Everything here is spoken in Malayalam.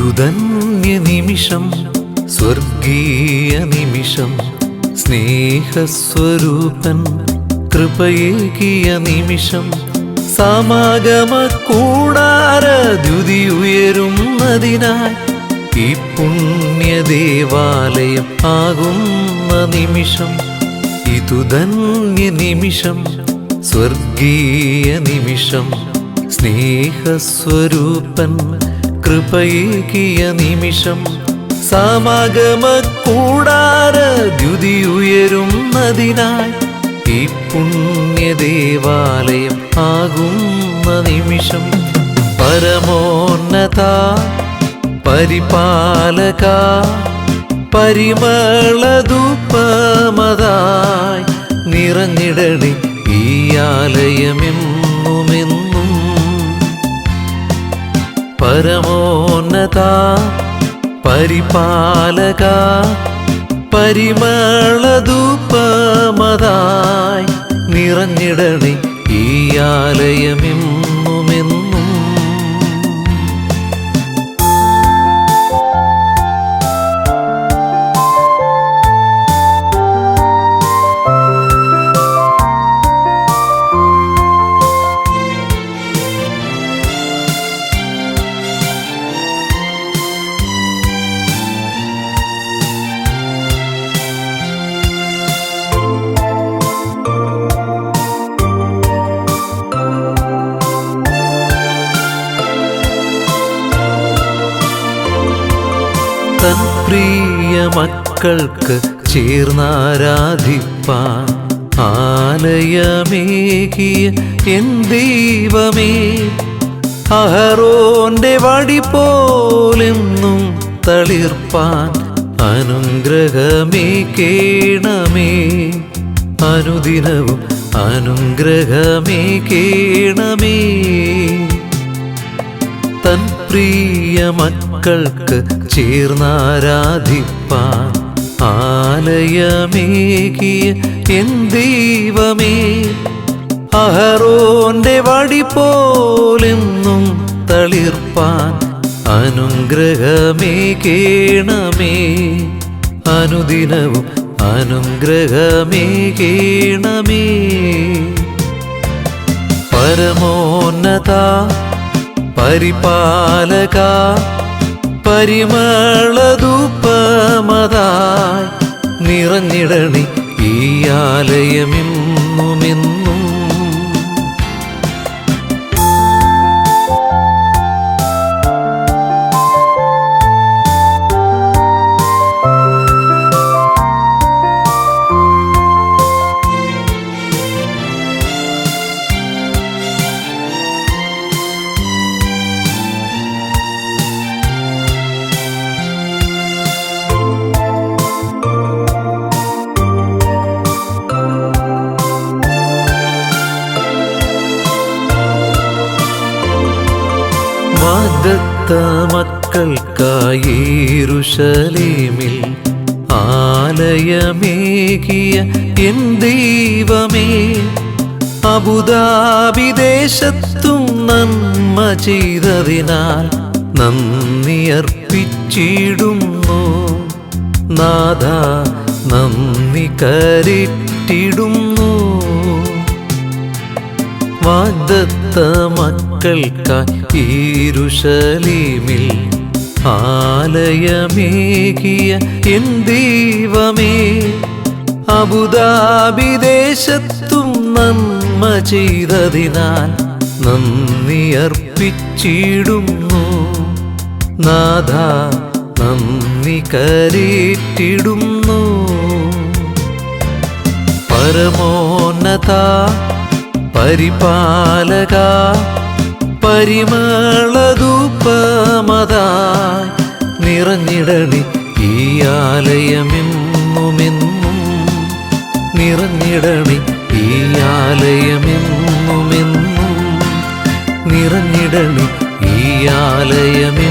നിമിഷം സ്വർഗീയ നിമിഷം സ്നേഹസ്വരൂപൻ കൃപയേകിയ നിമിഷം സമാഗമ കൂടാര ദ്യുതി ഉയരുന്നതിനാൽ ഈ പുണ്യ ദേവാലയം ആകുന്ന നിമിഷം ഇതുധന്യ നിമിഷം സ്വർഗീയ നിമിഷം സ്നേഹസ്വരൂപൻ കൃപയേകിയ നിമിഷം സമാഗമ കൂടാര ദ്യുതി ഉയരുന്നതിനായി ഈ പുണ്യ ദേവാലയം ആകുന്ന നിമിഷം പരമോന്നത പരിപാലക പരിമളതുപമതായി നിറഞ്ഞിടണി ഈ ആലയമെന്നുമെന്നും പരമോന്നത പരിപാലക പരിമളധൂപമതായി നിറഞ്ഞിടണി ഈ ആലയമെന്നുമെന്നും തൻ പ്രിയ മക്കൾക്ക് ചേർന്നാരാധിപ്പാൻ ആലയമേകിയ എൻ ദൈവമേ അഹറോന്റെ വടി പോലെന്നും തളിർപ്പാൻ അനുഗ്രഹമേ കേണമേ അനുദിനവും അനുഗ്രഹമേ കേണമേ തൻ പ്രിയ മക്കൾക്ക് ചേർന്നാരാധിപ്പാൻ ആലയമേകിയ എൻ ദൈവമേ. അഹറോന്റെ വടി പോലെന്നും തളിർപ്പാൻ അനുഗ്രഹമേ കേണമേ അനുദിനവും അനുഗ്രഹമേ കേണമേ പരമോന്നത പരിപാലക പരിമളധൂപമതായി വാഗ്ദത്ത മക്കൾക്കായേരുഷലേമിൽ ആലയമേകിയ എൻ ദൈവമേ അബുദാബി ദേശത്തും നന്മ ചെയ്തതിനാൽ നന്ദി അർപ്പിച്ചിടുന്നു. നാഥ നന്ദി കരറ്റിടുന്നു വാഗ്ദത്ത മക്കൾക്കായി ഈരുഷലീമിൽ ആലയമേകിയ എൻ ദൈവമേ അബുദാബി ദേശത്തും നന്മ ചെയ്തതിനാൽ നന്ദി അർപ്പിച്ചിടുന്നു. നാഥ നന്ദി കരേറ്റിടുന്നു. പരമോന്നത പരിപാലക പരിമളധൂപമതായി നിറഞ്ഞിടണി ഈ ആലയമെന്നുമെന്നും നിറഞ്ഞിടണി ഈ ആലയമെന്നുമെന്നും നിറഞ്ഞിടണി ഈ ആലയമെന്നും.